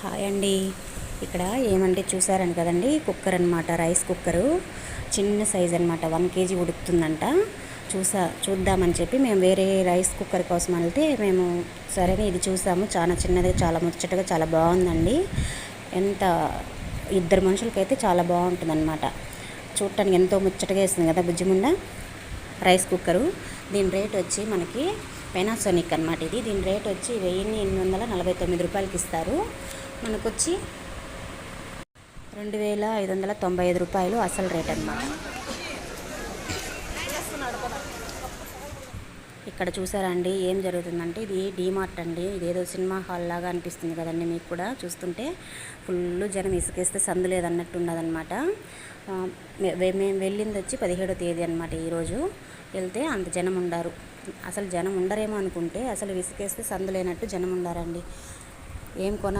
Hi అండి. ఇక్కడ ఏమంటే చూసారని కదండి? కుక్కర్ అనమాట రైస్ కుక్కరు. చిన్న సైజ్ అనమాట వన్ కేజీ ఉడుకుతుందంట. చూసా చూద్దామని చెప్పి మేము వేరే రైస్ కుక్కర్ కోసం వెళ్తే మేము సరే ఇది చూసాము. చాలా చిన్నది చాలా ముచ్చటగా చాలా బాగుందండి. ఎంత ఇద్దరు మనుషులకైతే చాలా బాగుంటుంది అనమాట చూడటానికి ఎంతో ముచ్చటగా వేస్తుంది కదా బుజ్జిముండ రైస్ కుక్కరు. దీని రేట్ వచ్చి మనకి పెనాసోనిక్ అనమాట ఇది. దీని రేట్ వచ్చి వెయ్యి ఎనిమిది వందల నలభై తొమ్మిది రూపాయలకి ఇస్తారు. మనకు వచ్చి రెండు వేల ఐదు వందల తొంభై ఐదు రూపాయలు అసలు రేట్ అనమాట ఇక్కడ చూసారా అండి ఏం జరుగుతుందంటే ఇది డీమార్ట్ అండి. ఇదేదో సినిమా హాల్ లాగా అనిపిస్తుంది కదండి మీకు కూడా. చూస్తుంటే ఫుల్ జనం ఇసుకేస్తే సందు లేదన్నట్టు ఉన్నదనమాట మేము వెళ్ళింది వచ్చి పదిహేడో తేదీ అనమాట ఈరోజు వెళ్తే అంత జనం ఉండారు. అసలు జనం ఉండరేమో అనుకుంటే అసలు విసికేస్తే సందు లేనట్టు జనం ఉండారండి. ఏం కొన